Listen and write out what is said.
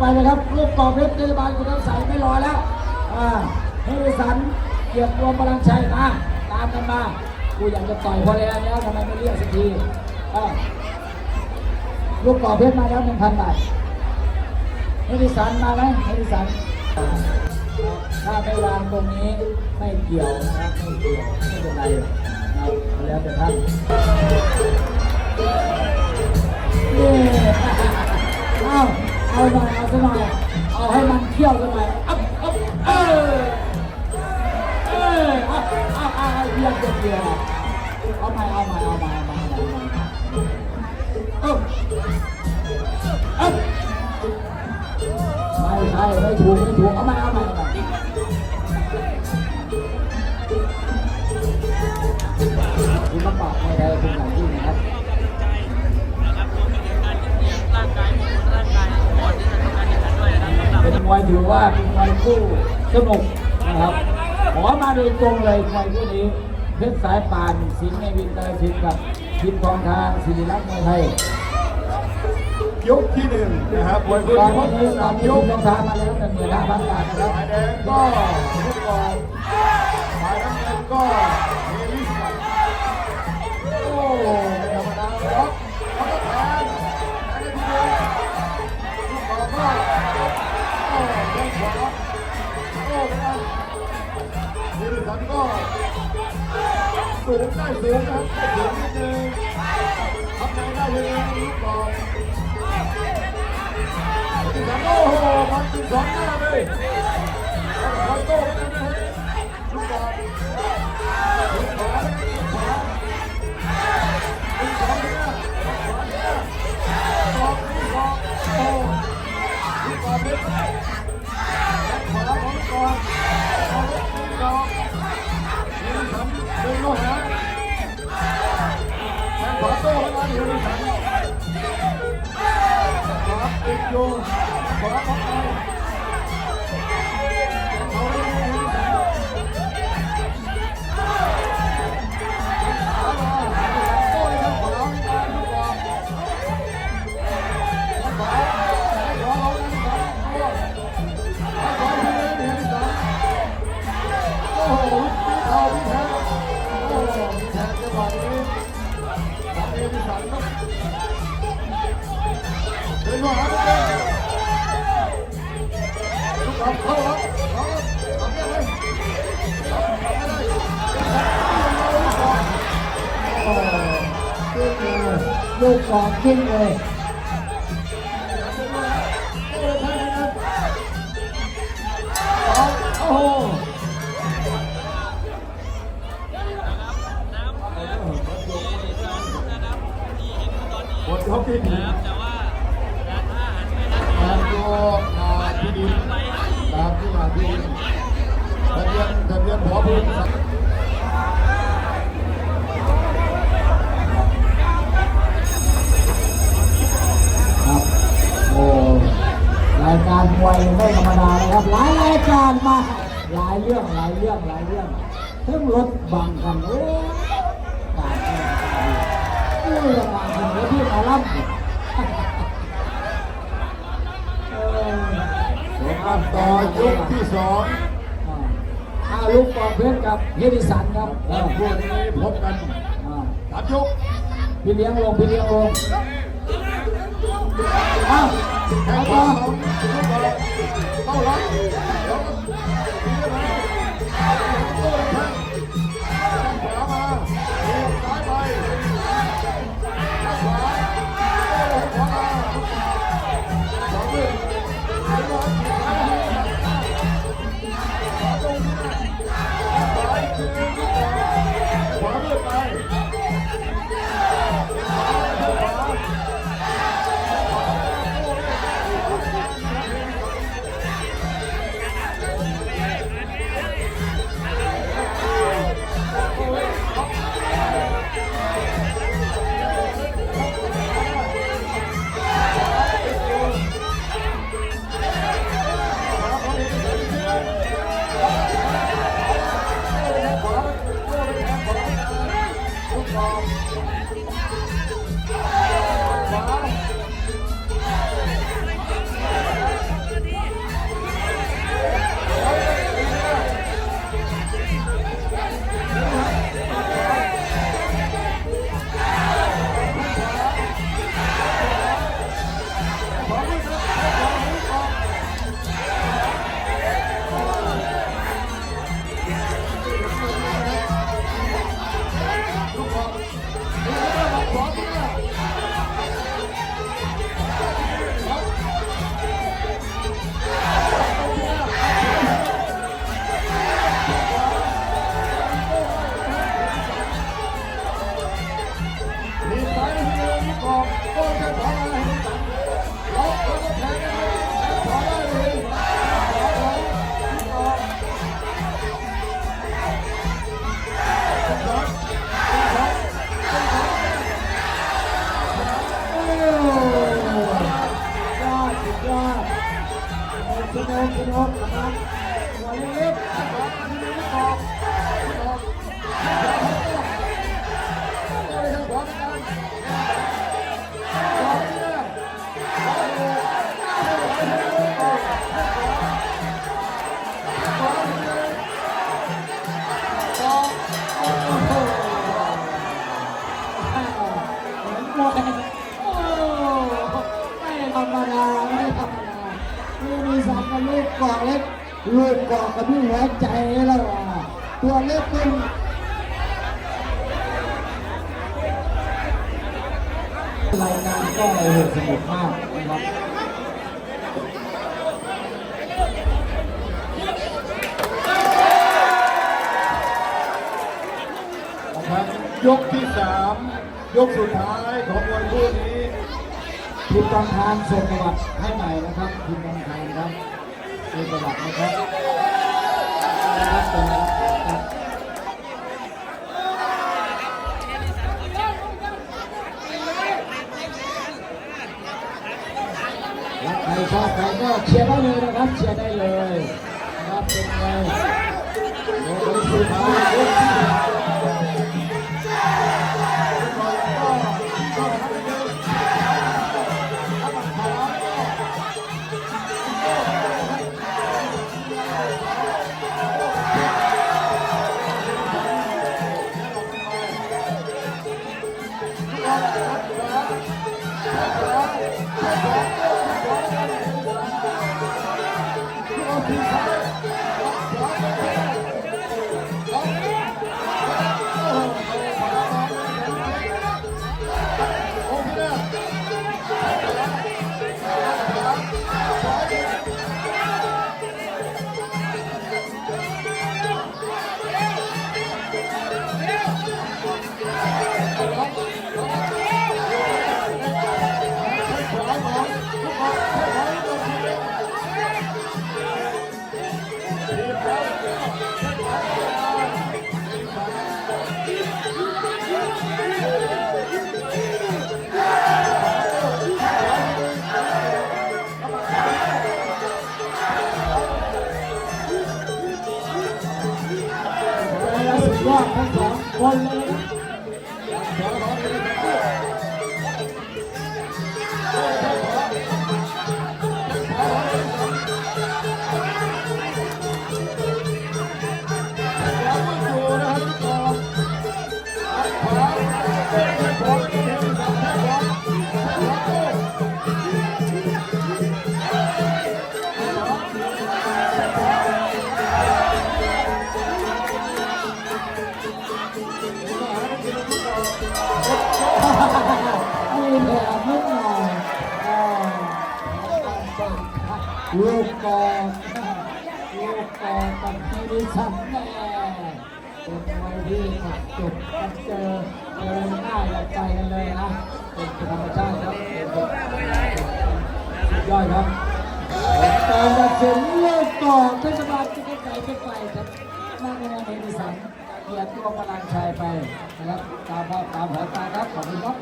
ไปเลยครับลูกกอบเพชรเทศบาลคุณน้ำใสไม่รอแล้วอ่าเฮริสันเกียรติรวมพลังชัยมาตามกันมากูอยากจะต่อยพอแล้วแล้วทำไมไม่เรียกสักทีลูกกอบเพชรมาแล้วหนึ่งพันบาทเฮริสันมาไหมเฮริสันถ้าไม่วางตรงนี้ไม่เกี่ยวนะครับไม่เกี่ยวไม่เป็นไรนะครับแล้วแต่ท่านเอ้า เอาหน่อยเอาซะหน่อยเอาให้มันเที่ยวซะหน่อยอัพอัพเออเออเอาเอาเอาเอาเยี่ยมเยี่ยมเดียมเอาใหม่เอาใหม่เอาใหม่เอาใหม่เอาใหม่เออเออไม่ใช่ไม่ถูกไม่ถูกเอาใหม่เอาใหม่เอาใหม่คุณมาปรับในใดคุณอย่างที่นะครับ ร่างกายร่างกายก่อนที่จะทำการแข่งขันด้วยนะครับสำหรับ เป็น มวยถือว่าเป็นมวยคู่สนุกนะครับขอมาโดยตรงเลยมวยคู่นี้เพชรสายป่านสิงห์ในวินเตอร์สิงห์กับทิพย์ทองทางศิริรักษ์มวยไทยยกที่หนึ่งนะครับมวยตคู่อนที่นี้ตอสานมนี้ยทิพกย์ทองทางมาแล้วหนึ่งหมื่นห้าพันบาทนะครับฝ่ายแดงก็ทุกบอลฝ่ายน้ำเงินก็ สูงได้สูงนะครับได้สูงนิดนึงทำไงได้เลยลูกบอลโอ้โหมันถึงสองหน้าเลย ด เดินมาหาตัวเองลูกบอลเข้าแล้วเอาแล้วทำยังไงทำไม่ได้ลูกบอลโอ้ขึ้นเลยลูกกอกขึ้นเลยโอ้โหหมดยายเรื่องหลายเรื่องหลายเรื่องเพิ่งรถบังกันโอ้ตายแล้วโอ้ยมาถึงแล้วที่หมาล่ำเออสงครามต่อยกที่สองอาลูกปอกเพชรกับเฮดิสันครับแล้วอคู่นี้พบกันสามยกพี่เลี้ยงลงพี่เลี้ยงลง อ้าเอาต่อาของลูกบอาลัง ลูกเกาะกับพี่หัวใจแล้วอะตัวเล็กขึ้นรายการก็เลยสนุกมากนะครับนะครับยกที่สามยกสุดท้ายของมวยคู่นี้ทีมกองทานส่งบัติให้ใหม่นะครับทีมกองทานครับ มีประวัตินะครับนะครับเป็นนะครับรักใครชอบใครก็เชียร์ได้เลยนะครับ เชียร์ได้เลยนะครับเป็นไงโอ้โหสุดยอด ง ลูกกองลูกกองกับทีดิสันแม่เป็นวัยที่ขัดจุดกันเจอเดินหน้าอย่าใจกันเลยนะเป็นธรรมชาติครับสุดยอดครับการตัดสินลูกกองเทศบาลที่ไกลไกลครับนั่งในงานเฮดิสันเกียรติตัวพลังชัยไปนะครับตามภาพตามแผนตาครับขอบคุณครับ